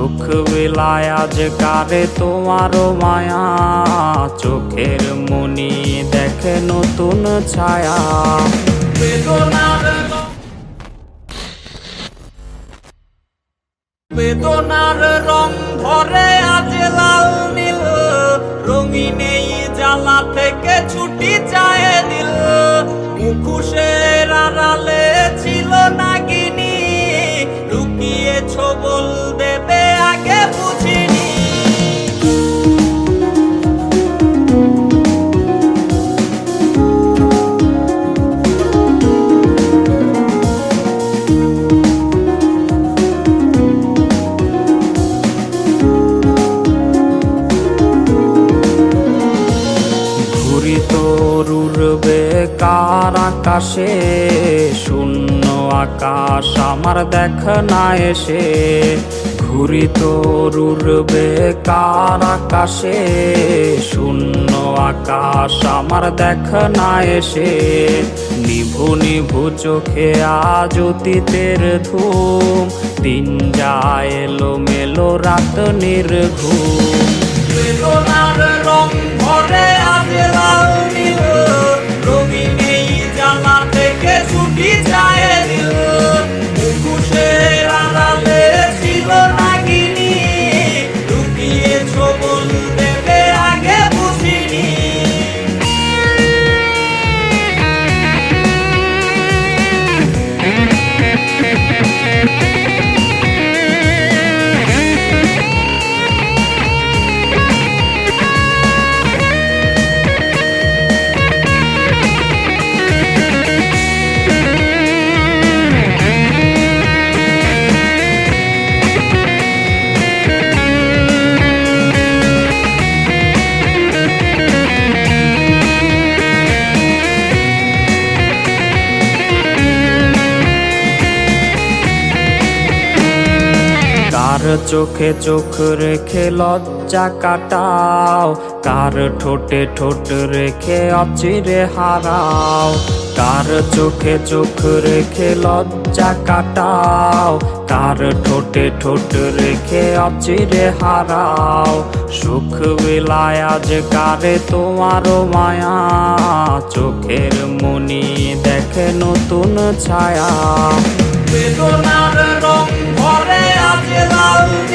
সুখ বিলায় আজ কারে তোমারও মায়া। চোখের মনি দেখে নতুন ছায়া। বেদনার রং ধরে আজ লাল নীল। রঙিন এই জ্বালা থেকে ছুটি চায় দিল। মুখোশের আড়ালে ছিল নাগিনী। লুকিয়ে ছবল বেকার আকাশে, শূন্য আকাশ আমার দেখ না এসে। ঘুরি তরুর বেকার আকাশে, শূন্য আকাশ আমার দেখ না এসে। নিভু নিভু চোখে আজ অতীতের ধুম, দিন যায় এলো মেলো রাত নির্ঘুম। 我。宁 কার চোখে চোখ রেখে লজ্জা কাটাও? কার ঠোঁটে ঠোঁট রেখে অচিরে হারাও? কার চোখে চোখ রেখে লজ্জা কাটাও? কার ঠোঁটে ঠোঁট রেখে অচিরে হারাও? সুখ বিলায় আজ কারে তোমারও মায়া? চোখের মনি দেখে নতুন ছায়া। বেদনার রং ভরে আজ লাল